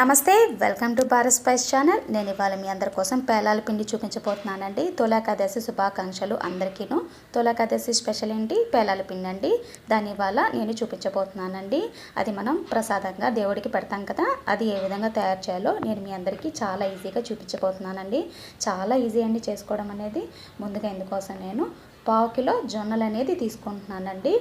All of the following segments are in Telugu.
నమస్తే welcome to Bharat spice channel. నేను ఇవాళ మీ అందరి కోసం పేలాల పిండి చూపించబోతున్నానండి. తొలాకాదశి శుభాకాంక్షలు అందరికీను. తొలాకాదశి స్పెషల్ ఏంటి? పేలాల పిండి అండి దాని ఇవాళ నేను చూపించబోతున్నానండి. అది మనం ప్రసాదంగా దేవుడికి పెడతాం కదా అది ఏ విధంగా తయారు చేయాలో నేను మీ అందరికీ చాలా ఈజీగా చూపించబోతున్నానండి. చాలా ఈజీ అండి చేసుకోవడం అనేది. ముందుగా ఎందుకోసం నేను పావు కిలో జొన్నలు అనేది తీసుకుంటున్నానండి.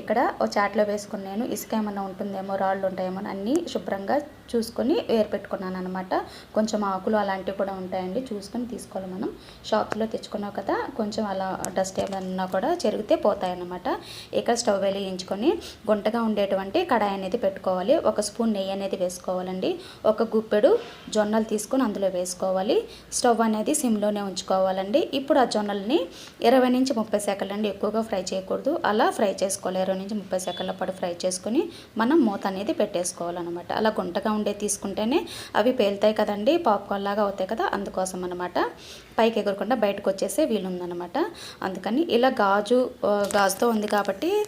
ఇక్కడ ఒక చాట్లో వేసుకుని నేను ఇసుక ఏమైనా ఉంటుందేమో రాళ్ళు ఉంటాయేమో అన్నీ శుభ్రంగా చూసుకొని ఏర్పెట్టుకున్నాను పెట్టుకున్నాను అనమాట కొంచెం ఆకులు అలాంటివి కూడా ఉంటాయండి చూసుకొని తీసుకోవాలి మనం. షాప్లో తెచ్చుకున్నాం కదా కొంచెం అలా డస్ట్ ఏమన్నా కూడా చెరిగితే పోతాయన్నమాట. ఇక్కడ స్టవ్ వెలిగించుకొని గుంటగా ఉండేటువంటి కడాయి అనేది పెట్టుకోవాలి. ఒక స్పూన్ నెయ్యి అనేది వేసుకోవాలండి. ఒక గుప్పెడు జొన్నలు తీసుకొని అందులో వేసుకోవాలి. స్టవ్ అనేది సిమ్లోనే ఉంచుకోవాలండి. ఇప్పుడు ఆ జొన్నల్ని ఇరవై నుంచి ముప్పై సెకండ్లు అండి ఎక్కువగా ఫ్రై చేయకూడదు. అలా ఫ్రై చేసుకోవాలి. ఇరవై నుంచి ముప్పై సెకండ్ల పాటు ఫ్రై చేసుకొని మనం మూత అనేది పెట్టేసుకోవాలన్నమాట. అలా గుంటగా ఉండే తీసుకుంటేనే అవి పేలుతాయి కదండి పాప్కార్న్ లాగా అవుతాయి కదా అందుకోసం అనమాట పైకి ఎగురకుండా బయటకు వచ్చేసే వీలుందనమాట అందుకని ఇలా గాజు గాజుతో ఉంది కాబట్టి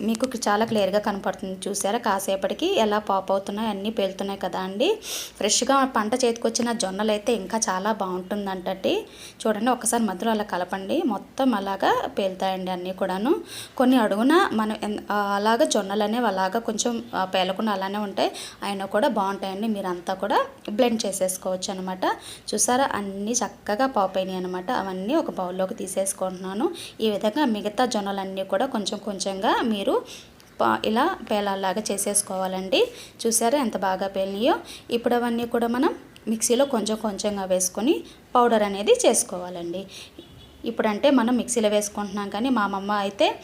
మీకు చాలా క్లియర్గా కనపడుతుంది. చూసారా? కాసేపటికి ఎలా పాప్ అవుతున్నాయి అన్నీ పేలుతున్నాయి కదా అండి. ఫ్రెష్గా పంట చేతికి వచ్చిన జొన్నలు అయితే ఇంకా చాలా బాగుంటుందంటండి. చూడండి ఒకసారి మధ్యలో అలా కలపండి. మొత్తం అలాగా పేలుతాయండి అన్నీ కూడాను. కొన్ని అడుగున మనం ఎన్- అలాగా జొన్నలు అనేవి అలాగా కొంచెం పేలకుండా అలానే ఉంటాయి. అయినా కూడా బాగుంటాయండి. మీరంతా కూడా బ్లెండ్ చేసేసుకోవచ్చు అనమాట చూసారా? అన్ని చక్కగా పాప్ అయినాయి అనమాట అవన్నీ ఒక బౌల్లోకి తీసేసుకుంటున్నాను. ఈ విధంగా మిగతా జొన్నలన్నీ కూడా కొంచెం కొంచెంగా మీరు పా- ఇలా పేలాలాగా చేసేసుకోవాలండి. చూసారా ఎంత బాగా పేలినాయో? ఇప్పుడు అవన్నీ కూడా మనం మిక్సీలో కొంచెం కొంచెంగా వేసుకొని పౌడర్ అనేది చేసుకోవాలండి. ఇప్పుడంటే మనం మిక్సీలో వేసుకుంటున్నాం కానీ మా అమ్మమ్మ అయితే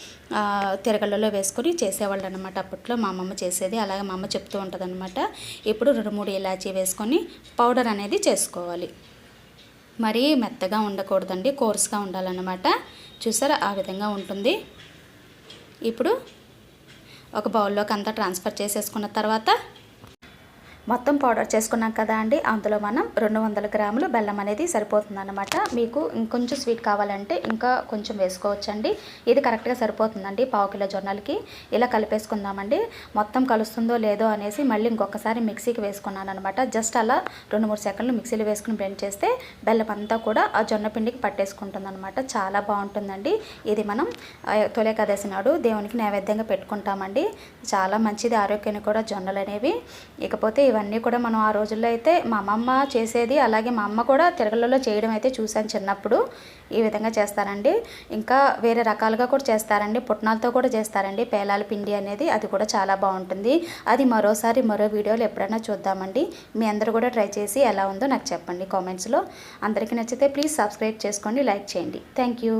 తిరగలలో వేసుకొని చేసేవాళ్ళు అనమాట అప్పట్లో మా అమ్మమ్మ చేసేది అలాగే మా అమ్మ చెప్తూ ఉంటుంది ఇప్పుడు రెండు మూడు ఇలాచీ వేసుకొని పౌడర్ అనేది చేసుకోవాలి. మరీ మెత్తగా ఉండకూడదండి కోర్స్గా ఉండాలన్నమాట. చూసారా? ఆ విధంగా ఉంటుంది. ఇప్పుడు ఒక బౌల్లోకి అంతా ట్రాన్స్ఫర్ చేసేసుకున్న తర్వాత మొత్తం పౌడర్ చేసుకున్నాం కదా అండి. అందులో మనం రెండు వందల గ్రాములు బెల్లం అనేది సరిపోతుందన్నమాట. మీకు ఇంకొంచెం స్వీట్ కావాలంటే ఇంకా కొంచెం వేసుకోవచ్చండి. ఇది కరెక్ట్గా సరిపోతుందండి పావు కిలో జొన్నలకి. ఇలా కలిపేసుకుందామండి. మొత్తం కలుస్తుందో లేదో అనేసి మళ్ళీ ఇంకొకసారి మిక్సీకి వేసుకున్నాను అనమాట జస్ట్ అలా రెండు మూడు సెకండ్లు మిక్సీలో వేసుకుని బ్లెండ్ చేస్తే బెల్లం అంతా కూడా ఆ జొన్న పిండికి పట్టేసుకుంటుంది అనమాట చాలా బాగుంటుందండి. ఇది మనం ఆ, తొలి నాడు దేవునికి నైవేద్యంగా పెట్టుకుంటామండి. చాలా మంచిది ఆరోగ్యానికి కూడా జొన్నలు అనేవి ఇకపోతే ఇవన్నీ కూడా మనం ఆ రోజుల్లో అయితే మా అమ్మమ్మ చేసేది అలాగే మా అమ్మ కూడా తిరగలలో చేయడం అయితే చూశాను చిన్నప్పుడు. ఈ విధంగా చేస్తారండి. ఇంకా వేరే రకాలుగా కూడా చేస్తారండి. పుట్నాలతో కూడా చేస్తారండి. పేలాల పిండి అనేది అది కూడా చాలా బాగుంటుంది. అది మరోసారి మరో వీడియోలు ఎప్పుడైనా చూద్దామండి. మీ అందరూ కూడా ట్రై చేసి ఎలా ఉందో నాకు చెప్పండి కామెంట్స్లో. అందరికీ నచ్చితే ప్లీజ్ సబ్స్క్రైబ్ చేసుకోండి లైక్ చేయండి. Thank you.